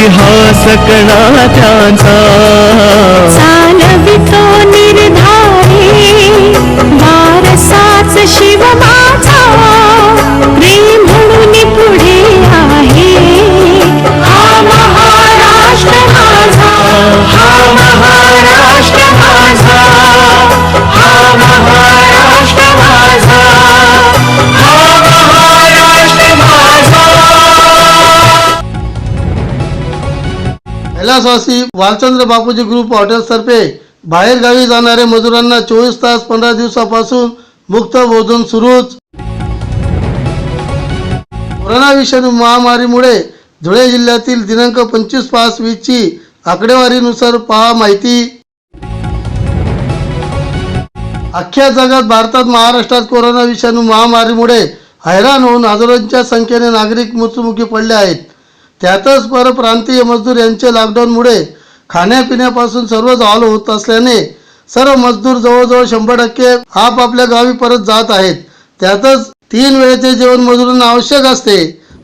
इतिहास कणा त्यांचा कैलासवासी वालचंद्र बापूजी ग्रुप हॉटेल्सतर्फे बाहेरगावी जाणारे मजुरांना चोवीस तास पंधरा दिवसापासून मुक्त भोजन सुरूच. कोरोना विषाणू महामारीमुळे धुळे जिल्ह्यातील दिनांक पंचवीस पाच वीसची आकडेवारीनुसार पहा माहिती. अख्ख्या जगात भारतात महाराष्ट्रात कोरोना विषाणू महामारीमुळे हैराण होऊन हजारोंच्या संख्येने नागरिक मृत्युमुखी पडले आहेत. त्यातच परप्रांतीय मजदूर यांचे लॉकडाऊनमुळे खाण्यापिण्यापासून सर्वच हाल होत असल्याने सर्व मजदूर जवळजवळ शंभर टक्के आपापल्या गावी परत जात आहेत. त्यातच तीन वेळेचे जेवण मजुरांना आवश्यक असते.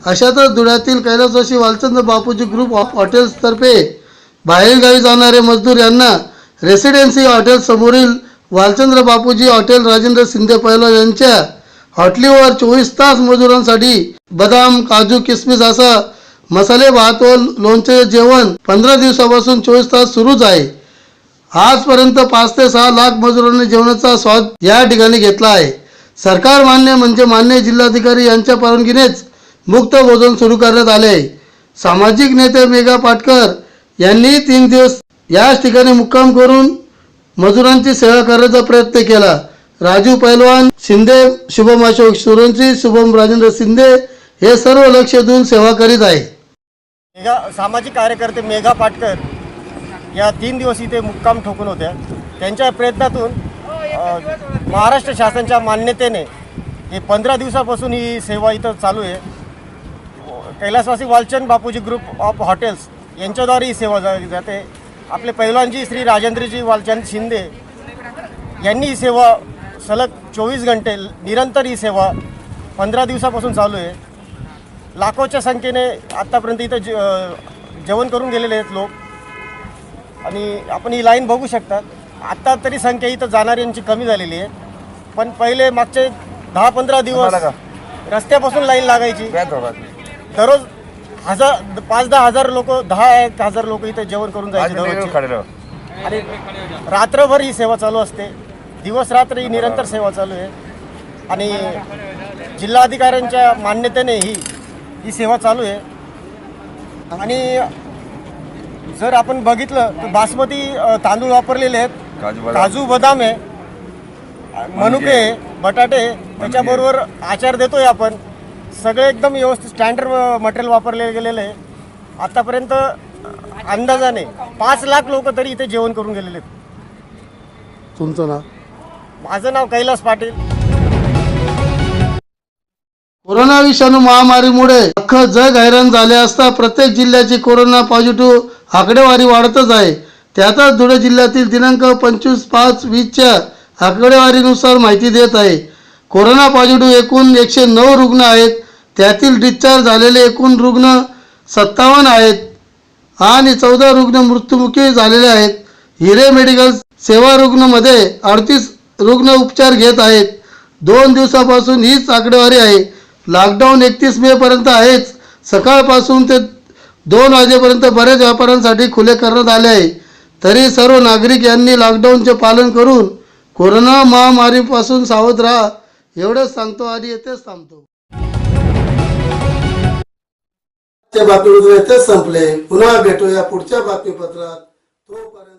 अशातच धुळ्यातील कैलासवासी वालचंद बापूजी ग्रुप ऑफ हॉटेल्सतर्फे बाहेरगावी जाणारे मजदूर यांना रेसिडेन्सी हॉटेल समोरील वालचंद्र बापूजी हॉटेल राजेंद्र शिंदे पहिलवान यांच्या हॉटलीवर चोवीस तास मजुरांसाठी बदाम काजू किसमिस असा मसाले भात व लोणचे जेवण पंधरा दिवसापासून चोवीस तास सुरूच आहे. आजपर्यंत पाच ते सहा लाख मजुरांनी जेवणाचा स्वाद या ठिकाणी घेतला आहे. सरकार मान्य म्हणजे मान्य जिल्हाधिकारी यांच्या परवानगीनेच मुक्त भोजन सुरू करण्यात आले आहे. सामाजिक नेते मेघा पाटकर यांनी तीन दिवस याच ठिकाणी मुक्काम करून मजुरांची सेवा करण्याचा प्रयत्न केला. राजू पैलवान शिंदे शुभम अशोक सुरंची शुभम राजेंद्र शिंदे हे सर्व लक्ष देऊन सेवा करीत आहे मेघा सामाजिक कार्यकर्ते मेघा पाटकर या तीन दिवस इथे मुक्काम ठोकून होत्या. त्यांच्या प्रयत्नातून महाराष्ट्र शासनाच्या मान्यतेने हे पंधरा दिवसापासून ही सेवा इथं चालू आहे. कैलासवासी Walchand Bapuji group of hotels यांच्याद्वारे ही सेवा जाते. आपले पैलवानजी श्री राजेंद्रजी वालचंद शिंदे यांनी ही सेवा सलग चोवीस घंटे निरंतर ही सेवा पंधरा दिवसापासून चालू आहे. लाखोच्या संख्येने आत्तापर्यंत इथं जे जेवण करून गेलेले आहेत लोक. आणि आपण ही लाईन बघू शकतात. आत्ता तरी संख्या इथं जाणाऱ्यांची कमी झालेली आहे. पण पहिले मागचे दहा पंधरा दिवस रस्त्यापासून लाईन लागायची. दररोज हजार पाच दहा हजार लोक दहा एक हजार लोक इथे जेवण करून जायचे. आणि रात्रभर ही सेवा चालू असते. दिवस रात्र ही निरंतर सेवा चालू आहे. आणि जिल्हाधिकाऱ्यांच्या मान्यतेने ही ही सेवा चालू आहे. आणि जर आपण बघितलं तर बासमती तांदूळ वापरलेले आहेत. काजू बदाम. आहे मनुके बटाटे त्याच्याबरोबर आचार देतोय आपण. सगळे एकदम व्यवस्थित स्टँडर्ड मटेरियल वापरले गेलेलं आहे. आतापर्यंत अंदाजाने पाच लाख लोक तरी इथे जेवण करून गेलेले आहेत. तुमचं नाव? माझं नाव कैलास पाटील. कोरोना विषाणू महामारीमुळे अख्खं जग हैराण झाले असता प्रत्येक जिल्ह्याची कोरोना पॉझिटिव्ह आकडेवारी वाढतच आहे. त्यातच धुळे जिल्ह्यातील दिनांक पंचवीस पाच वीसच्या आकडेवारीनुसार माहिती देत आहे. कोरोना पॉझिटिव्ह एकूण एकशे नऊ रुग्ण आहेत. त्यातील डिस्चार्ज झालेले एकूण रुग्ण सत्तावन्न आहेत आणि चौदा रुग्ण मृत्युमुखी झालेले आहेत. हिरे मेडिकल सेवा रुग्णमध्ये अडतीस रुग्ण उपचार घेत आहेत. दोन दिवसापासून हीच आकडेवारी आहे. लॉकडाऊन एकतीस मे पर्यंत आहेच. सकाळपासून ते दोन वाजेपर्यंत बऱ्याच व्यापाऱ्यांसाठी खुले करण्यात आले आहे. तरी सर्व नागरिक यांनी लॉकडाऊनचे पालन करून कोरोना महामारीपासून सावध राहा. एवढंच सांगतो आणि येथेच थांबतो. बातमीपत्र येथेच संपले. पुन्हा भेटूया पुढच्या बातमीपत्रात. तोपर्यंत